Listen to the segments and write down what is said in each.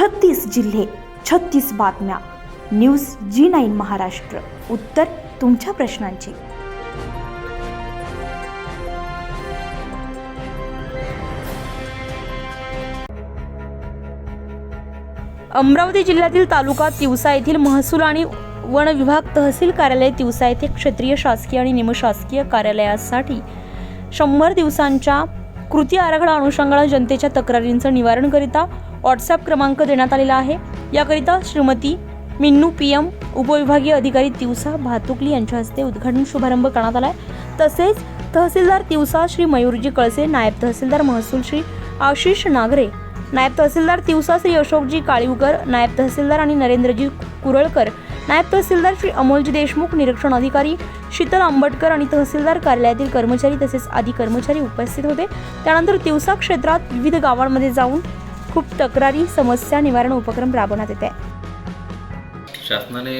छत्तीस जिल्हे छत्तीस बातम्या. News G nine Maharashtra. उत्तर तुमच्या प्रश्नांची. अमरावती जिल्ह्यातील तालुका तिवसा येथील महसूल आणि वन विभाग तहसील कार्यालय तिवसा येथे क्षेत्रीय शासकीय आणि निमशासकीय कार्यालयासाठी शंभर दिवसांच्या कृती आराखडा अनुषंगाने जनतेच्या तक्रारींचं निवारण करिता व्हॉट्सॲप क्रमांक देण्यात आलेला आहे. याकरिता श्रीमती मिन्नू पी एम उपविभागीय अधिकारी तिवसा भातुकली यांच्या हस्ते उद्घाटन शुभारंभ करण्यात आला आहे तसेच तहसीलदार तिवसा श्री मयूरजी कळसे नायब तहसीलदार महसूल श्री आशिष नागरे नायब तहसीलदार तिवसा श्री अशोकजी काळीवकर नायब तहसीलदार आणि नरेंद्रजी कुरळकर नायब तहसीलदार श्री अमोलजी देशमुख निरीक्षण अधिकारी शीतल आंबटकर आणि तहसीलदार कार्यालयातील कर्मचारी तसेच आदी कर्मचारी उपस्थित होते. त्यानंतर तिवसा क्षेत्रात विविध गावांमध्ये जाऊन खूप तक्रारी समस्या निवारण उपक्रम राबवण्यात येत आहे. शासनाने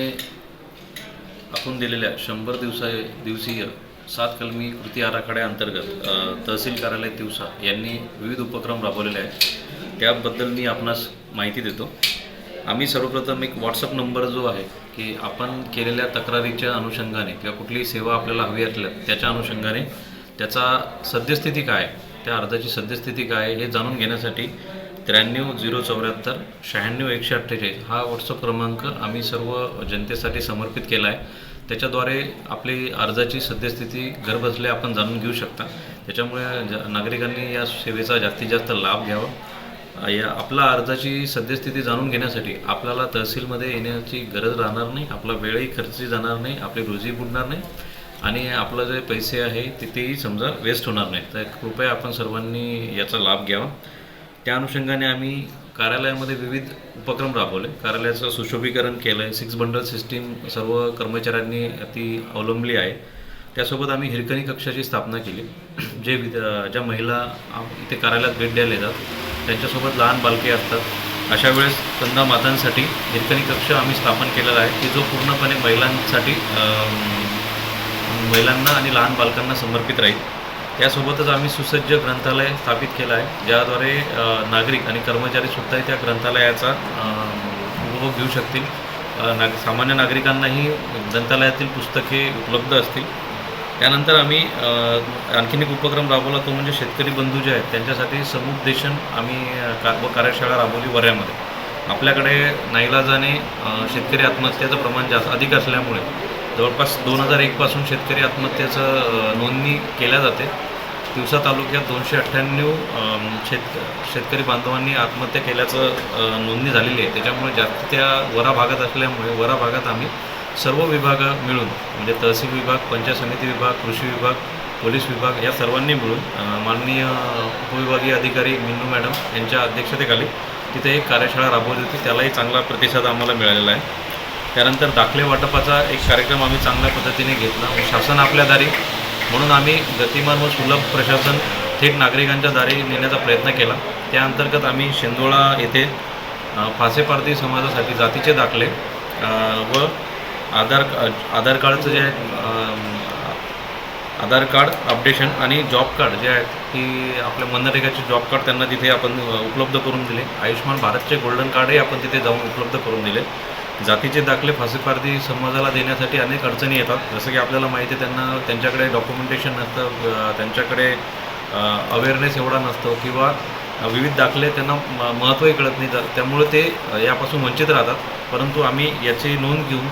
आखून दिलेल्या शंभर दिवसा दिवसीय सात कलमी कृती आराखड्याअंतर्गत तहसील कार्यालय दिवसा यांनी विविध उपक्रम राबवलेले आहेत. त्याबद्दल मी आपणास माहिती देतो. आम्ही सर्वप्रथम एक व्हॉट्सअप नंबर जो आहे की आपण केलेल्या तक्रारीच्या अनुषंगाने किंवा कुठलीही सेवा आपल्याला हवी असल्या त्याच्या अनुषंगाने त्याचा सद्यस्थिती काय आहे, त्या अर्जाची सद्यस्थिती काय आहे हे जाणून घेण्यासाठी त्र्याण्णव झिरो चौऱ्याहत्तर शहाण्णव एकशे अठ्ठेचाळीस हा व्हॉट्सअप क्रमांक आम्ही सर्व जनतेसाठी समर्पित केला आहे. त्याच्याद्वारे आपली अर्जाची सद्यस्थिती घरबसल्या आपण जाणून घेऊ शकता. त्याच्यामुळे नागरिकांनी या सेवेचा जास्तीत जास्त लाभ घ्यावा. या आपला अर्जाची सद्यस्थिती जाणून घेण्यासाठी आपल्याला तहसीलमध्ये येण्याची गरज राहणार नाही आपला वेळही खर्ची जाणार नाही आपली रोजी बुडणार नाही आणि आपलं जे पैसे आहे ते तेही समजा वेस्ट होणार नाही. तर कृपया आपण सर्वांनी याचा लाभ घ्यावा. त्या अनुषंगाने आम्ही कार्यालयामध्ये विविध उपक्रम राबवले. कार्यालयाचं सुशोभीकरण केलं आहे सिक्स बंडल सिस्टीम सर्व कर्मचाऱ्यांनी ती अवलंबली आहे. त्यासोबत आम्ही हिरकणी कक्षाची स्थापना केली. जे विद ज्या महिला इथे कार्यालयात भेट द्यायला येतात त्यांच्यासोबत लहान बालके असतात. अशा वेळेस कंदा मातांसाठी हिरकणी कक्ष आम्ही स्थापन केलेला आहे की जो पूर्णपणे महिलांसाठी महिलांना आणि लहान बालकांना समर्पित राहील. त्यासोबतच आम्ही सुसज्ज ग्रंथालय स्थापित केलं आहे ज्याद्वारे नागरिक आणि कर्मचारीसुद्धा त्या ग्रंथालयाचा उपभोग घेऊ शकतील. नाग सामान्य नागरिकांनाही ग्रंथालयातील पुस्तके उपलब्ध असतील. त्यानंतर आम्ही आणखीन एक उपक्रम राबवला तो म्हणजे शेतकरी बंधू जे आहेत त्यांच्यासाठी समुपदेशन आम्ही का व कार्यशाळा राबवली वऱ्यामध्ये आपल्याकडे नाईलाजाने शेतकरी आत्महत्याचं प्रमाण जास्त अधिक असल्यामुळे जवळपास दोन हजार एकपासून शेतकरी आत्महत्येचं नोंदणी केल्या जाते. तिवसा तालुक्यात दोनशे अठ्ठ्याण्णव शेत शेतकरी बांधवांनी आत्महत्या केल्याचं नोंदणी झालेली आहे. त्याच्यामुळे जास्त त्या वरा भागात असल्यामुळे वरा भागात आम्ही सर्व विभाग मिळून म्हणजे तहसील विभाग पंचायत समिती विभाग कृषी विभाग पोलीस विभाग या सर्वांनी मिळून माननीय उपविभागीय अधिकारी मिन्नू मॅडम यांच्या अध्यक्षतेखाली तिथे एक कार्यशाळा राबवली होती. त्यालाही चांगला प्रतिसाद आम्हाला मिळालेला आहे. त्यानंतर दाखले वाटपाचा एक कार्यक्रम आम्ही चांगल्या पद्धतीने घेतला. शासन आपल्या दारी म्हणून आम्ही गतिमान व सुलभ प्रशासन थेट नागरिकांच्या दारी नेण्याचा प्रयत्न केला. त्या अंतर्गत आम्ही शेंदोळा येथे फासेपारधी समाजासाठी जातीचे दाखले व आधार आधार कार्डचं जे आहे आधार कार्ड अपडेशन आणि जॉब कार्ड जे आहेत की आपल्या मनरेगाचे जॉब कार्ड त्यांना तिथे आपण उपलब्ध करून दिले. आयुष्यमान भारतचे गोल्डन कार्डही आपण तिथे जाऊन उपलब्ध करून दिले. जातीचे दाखले फासेफारदी समाजाला देण्यासाठी अनेक अडचणी येतात. जसं की आपल्याला माहिती आहे त्यांना त्यांच्याकडे डॉक्युमेंटेशन नसतं त्यांच्याकडे अवेअरनेस एवढा नसतो किंवा विविध दाखले त्यांना म- महत्त्वही कळत नाही. तर त्यामुळे ते यापासून वंचित राहतात. परंतु आम्ही याची नोंद घेऊन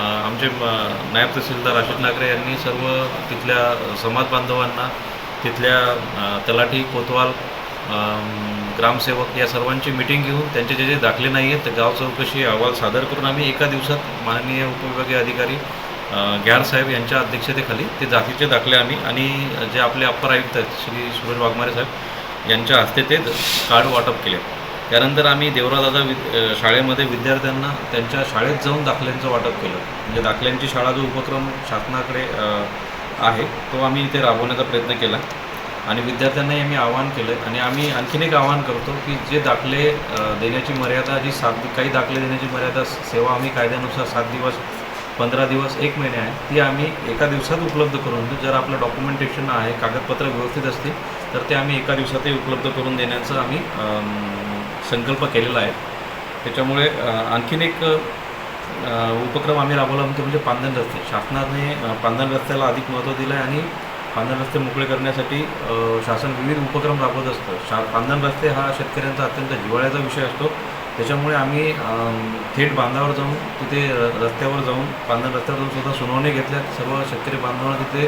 आमचे म- नायब तहसीलदार अशोक नागरे यांनी सर्व तिथल्या समाज बांधवांना तिथल्या तलाठी कोतवाल ग्रामसेवक या सर्वांची मिटिंग घेऊन त्यांचे जे जे दाखले नाही आहेत ते गाव चौकशी अहवाल सादर करून आम्ही एका दिवसात माननीय उपविभागीय अधिकारी ग्यार साहेब यांच्या अध्यक्षतेखाली ते जातीचे दाखले आम्ही आणि जे आपले अप्पर आयुक्त आहेत श्री सुरेश वाघमारे साहेब यांच्या हस्ते ते कार्ड वाटप केले. त्यानंतर आम्ही देवरादादा वि शाळेमध्ये विद्यार्थ्यांना त्यांच्या शाळेत जाऊन दाखल्यांचं वाटप केलं. म्हणजे दाखल्यांची शाळा जो उपक्रम शासनाकडे आहे तो आम्ही इथे राबवण्याचा प्रयत्न केला. आणि विद्यार्थ्यांनाही आम्ही आवाहन केलं आणि आम्ही आणखीन एक आवाहन करतो की जे दाखले देण्याची मर्यादा जी सात काही दाखले देण्याची मर्यादा सेवा आम्ही कायद्यानुसार सात दिवस पंधरा दिवस एक महिने आहे ती आम्ही एका दिवसात उपलब्ध करून देऊ. जर आपलं डॉक्युमेंटेशन आहे कागदपत्र व्यवस्थित असतील तर ते आम्ही एका दिवसातही उपलब्ध करून देण्याचं आम्ही संकल्प केलेला आहे. त्याच्यामुळे आणखीन एक उपक्रम आम्ही राबवला म्हणतो म्हणजे पांधन रस्ते. शासनाने अ, पांधन रस्त्याला अधिक महत्त्व दिलं आहे आणि पांधन रस्ते मोकळे करण्यासाठी शासन विविध उपक्रम राबवत असतं. शा पांधन रस्ते हा शेतकऱ्यांचा अत्यंत जिव्हाळ्याचा विषय असतो. त्याच्यामुळे आम्ही थेट बांधावर जाऊन तिथे र- रस्त्यावर जाऊन पांधन रस्त्यावर जाऊन सुद्धा सुनावणी घेतल्यात सर्व शेतकरी बांधवांना तिथे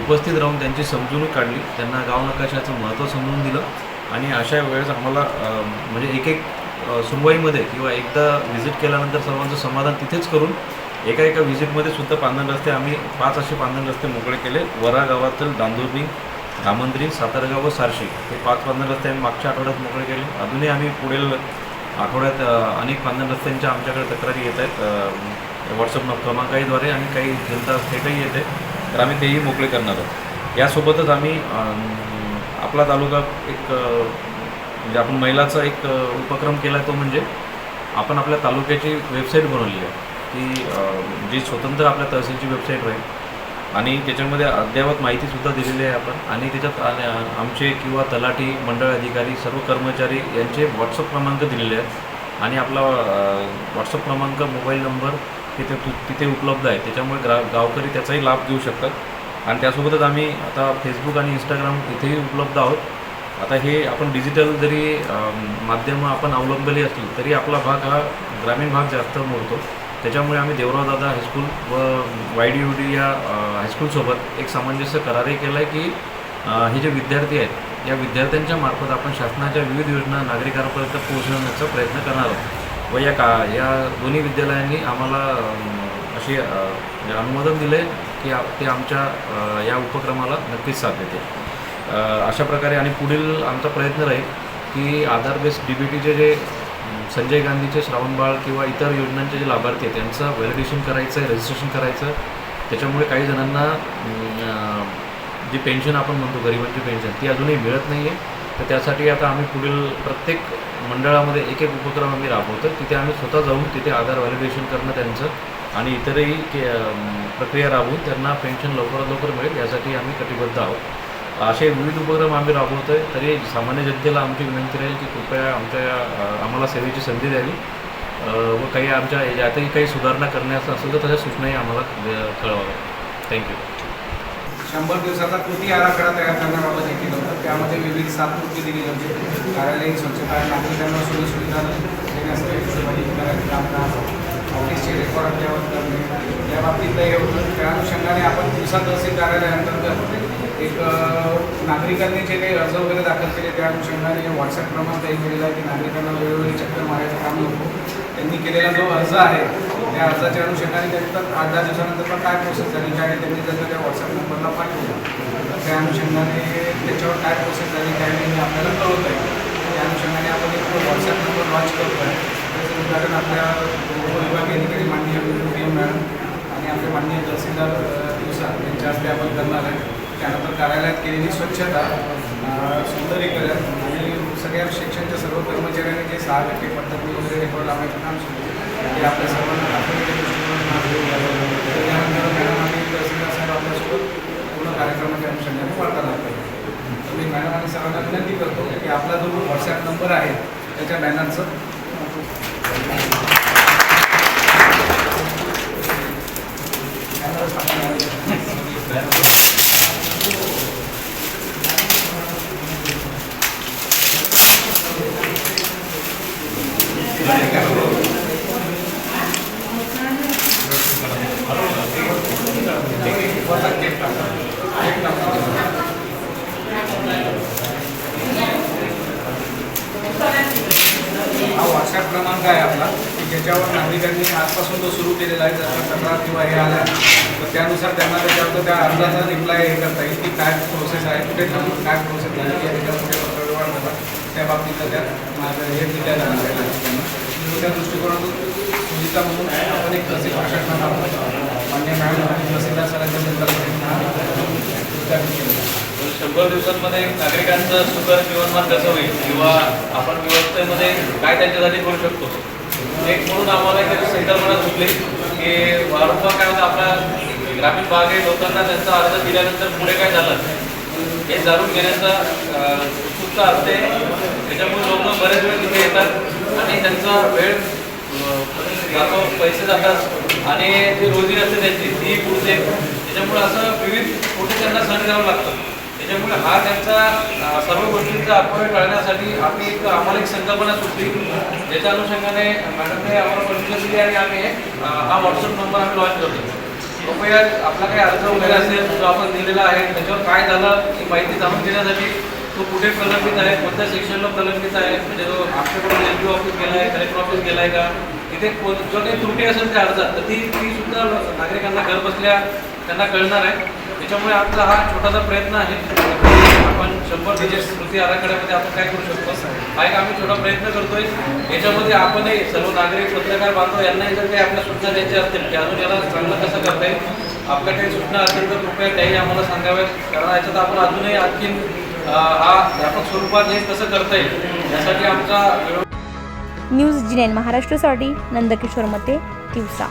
उपस्थित राहून त्यांची समजूनही काढली. त्यांना गाव नकाशाचं महत्त्व समजून दिलं. आणि अशा वेळेस आम्हाला म्हणजे एक एक सुनवाईमध्ये किंवा एकदा व्हिजिट केल्यानंतर सर्वांचं समाधान तिथेच करून एका एका व्हिजिटमध्ये सुद्धा पांधन रस्ते आम्ही पाच असे पांधन रस्ते मोकळे केले. वरा गावातील दांदुर्णी धामंद्री सातारगाव व सारशी हे पाच पांधन रस्ते आम्ही मागच्या आठवड्यात मोकळे केले. अजूनही आम्ही पुढील आठवड्यात अनेक पांधन रस्त्यांच्या आमच्याकडे तक्रारी येत आहेत. व्हॉट्सअप न क्रमांकाद्वारे आणि काही जनता थेटही येते. तर आम्ही तेही मोकळे करणार आहोत. यासोबतच आम्ही आपला तालुका एक म्हणजे आपण महिलाचा एक उपक्रम केला तो म्हणजे आपण आपल्या तालुक्याची वेबसाईट बनवली आहे. ती जी स्वतंत्र आपल्या तहसीलची वेबसाईट राहील. आणि त्याच्यामध्ये अद्ययावत माहितीसुद्धा दिलेली आहे आपण. आणि त्याच्यात आमचे किंवा तलाठी मंडळ अधिकारी सर्व कर्मचारी यांचे व्हॉट्सअप क्रमांक दिलेले आहेत. आणि आपला व्हॉट्सअप क्रमांक मोबाईल नंबर तिथे तु- तिथे उपलब्ध आहे. त्याच्यामुळे ग्रा गावकरी त्याचाही लाभ घेऊ शकतात. आणि त्यासोबतच आम्ही आता फेसबुक आणि इंस्टाग्राम इथेही उपलब्ध आहोत. आता हे आपण डिजिटल जरी माध्यमं आपण अवलंबली असली तरी आपला भाग हा ग्रामीण भाग जास्त मोडतो. त्याच्यामुळे आम्ही देवराव दादा हायस्कूल व वाय डी यू डी या हायस्कूलसोबत एक सामंजस्य करारही केला आहे की हे जे विद्यार्थी आहेत या विद्यार्थ्यांच्या मार्फत आपण शासनाच्या विविध योजना नागरिकांपर्यंत पोहोचवण्याचा प्रयत्न करणार आहोत. व या का या दोन्ही विद्यालयांनी आम्हाला अशी म्हणजे अनुमोदन दिले की ते आमच्या या उपक्रमाला नक्कीच साथ देते अशा प्रकारे आणि पुढील आमचा प्रयत्न राहील की आधार बेस्ड डी बी टीचे जे संजय गांधीचे श्रावणबाळ किंवा इतर योजनांचे जे लाभार्थी आहेत त्यांचं व्हॅलिडेशन करायचं आहे रजिस्ट्रेशन करायचं त्याच्यामुळे काही जणांना जी पेन्शन आपण म्हणतो गरिबांची पेन्शन ती अजूनही मिळत नाही आहे तर त्यासाठी आता आम्ही पुढील प्रत्येक मंडळामध्ये एक एक उपक्रम आम्ही राबवतो. तिथे आम्ही स्वतः जाऊन तिथे आधार व्हॅलिडेशन करणं त्यांचं आणि इतरही के प्रक्रिया राबवून त्यांना पेन्शन लवकरात लवकर मिळेल यासाठी आम्ही कटिबद्ध आहोत. असे विविध उपक्रम आम्ही राबवतो आहे तरी सामान्य जनतेला आमची विनंती राहील की कृपया आमच्या आम्हाला सेवेची संधी द्यावी. व काही आमच्या यातही काही सुधारणा करण्याचं असेल तर त्याच्या सूचनाही आम्हाला कळवाव्या. थँक्यू शंभर दिवसाचा कृती आराखडा तयार करण्याबाबत हे केलं होतं. त्यामध्ये विविध सात कृती दिली होती. कार्यालयीन स्वच्छता नागरिकांना सोयीसुविधा देण्यासाठी कामकाज ऑफिसचे रेकॉर्ड अद्ययावत करणे. या बाबतीत हे होतं. त्या अनुषंगाने आपण दिवसा तहसील कार्यालयाअंतर्गत एक नागरिकांनी जे काही अर्ज वगैरे दाखल केले त्या अनुषंगाने व्हॉट्सअप क्रमांक तयार केलेला आहे की नागरिकांना वेळोवेळी चक्कर मारायचं काम नको. त्यांनी केलेला जो अर्ज आहे त्या अर्जाच्या अनुषंगाने त्यानंतर आठ दहा दिवसानंतर पण काय प्रोसेस झाली काय त्यांनी जर त्या व्हॉट्सअप नंबरला पाठवलं. तर त्या अनुषंगाने त्याच्यावर काय प्रोसेस झाली काय नाही आपल्याला कळवत आहे त्या अनुषंगाने आपण एक व्हॉट्सअप नंबर लॉन्च करतो आहे त्याचं उद्घाटन आपल्या विभागीय अधिकारी माननीय मॅडम आणि आपले माननीय तहसीलदार दिवसात दिवसा यांच्या हस्ते आपण करणार आहे. त्यानंतर कार्यालयात केलेली स्वच्छता सुंदरीकरण आणि सगळ्या शिक्षणच्या सर्व कर्मचाऱ्यांनी जे सहा टक्के पद्धती वगैरे रेकॉर्ड लावण्याचं काम सुरू आहे ते आपल्या सर्वांना तातडीच्या त्यानंतर मॅडम आणि तहसीलदार साहेब आपल्यासोबत पूर्ण कार्यक्रमाच्या अनुषंगाने वार्तालाप करतो तर मी मॅडम आणि सर्वांना विनंती करतो की आपला जो व्हॉट्सॲप नंबर आहे त्याच्या बॅनरचं हा व्हॉट्सॲप क्रमांक आहे आपला की ज्याच्यावर नागरिकांनी आजपासून तो सुरू केलेला आहे जर तक्रार किंवा हे आल्या तर त्यानुसार त्यांना त्याच्यावर त्या अर्जाचा रिप्लाय हे करता येईल की काय प्रोसेस आहे कुठे थांबून काय प्रोसेस झाली आहे त्याच्यावर कुठे पत्रव्यवहार झाला त्या बाबतीतलं त्या माझं हे दिल्या जाणार आहे. त्या दृष्टिकोनातून सुविधा म्हणून आपण एक तसे भाषण आपण मान्य मॅडम आणि तहसीलदार सरांच्या संदर्भात शंभर दिवसांमध्ये नागरिकांचं सुकर जीवनमान कसं होईल? किंवा आपण व्यवस्थेमध्ये काय त्यांच्यासाठी करू शकतो? एक म्हणून आम्हाला एक संकल्पना सुचली की वारंवार काय होतं आपल्या ग्रामीण भागातील लोकांना त्यांचा अर्ज दिल्यानंतर पुढे काय झालं? हे जाणून घेण्याचा उत्सुकता असते. त्याच्यामुळे लोक बरेच वेळ तिथे येतात आणि त्यांचा वेळ पैसे जातात आणि जे रोजी असते त्यांची ती पुरते. त्याच्यामुळे असं विविध कुठे त्यांना सहन करावं लागतं. त्याच्यामुळे हा त्यांचा सर्व गोष्टींचा अपव्यय टाळण्यासाठी आम्ही एक आम्हाला एक संकल्पना सुचली ज्याच्या अनुषंगाने मॅडमने आम्हाला परमिशन दिली आणि आम्ही हा व्हॉट्सअप नंबर आम्ही लॉन्च करतो. कृपया आपला काही अर्ज वगैरे असेल जो आपण दिलेला आहे त्याच्यावर काय झालं ही माहिती जाणून घेण्यासाठी तो कुठे प्रलंबित आहे? कोणत्या सेक्शनला प्रलंबित आहे? म्हणजे तो आपल्याकडून एल ऑफिस गेला आहे कलेक्टर ऑफिस गेला आहे का? तिथे कोण जो काही त्रुटी असेल त्या अर्जात तर ती ती सुद्धा नागरिकांना घर बसल्या त्यांना कळणार आहे. त्याच्यामुळे आमचा हा छोटासा प्रयत्न आहे. आपण शंभर दिवस कृती आराखड्यामध्ये आपण काय करू शकतो? हा एक आम्ही छोटा प्रयत्न करतोय. याच्यामध्ये आपणही सर्व नागरिक पत्रकार बांधव यांनाही जर काही आपल्या सूचना द्यायच्या असतील की अजून याला चांगलं कसं करता येईल? आपल्या काही सूचना असतील तर कृपया त्याही आम्हाला सांगाव्यात. कारण याच्यात आपण अजूनही आणखीन हा व्यापक स्वरूपात हे कसं करता येईल यासाठी आमचा न्यूज जिनेन महाराष्ट्रासाठी नंदकिशोर मते दिवसा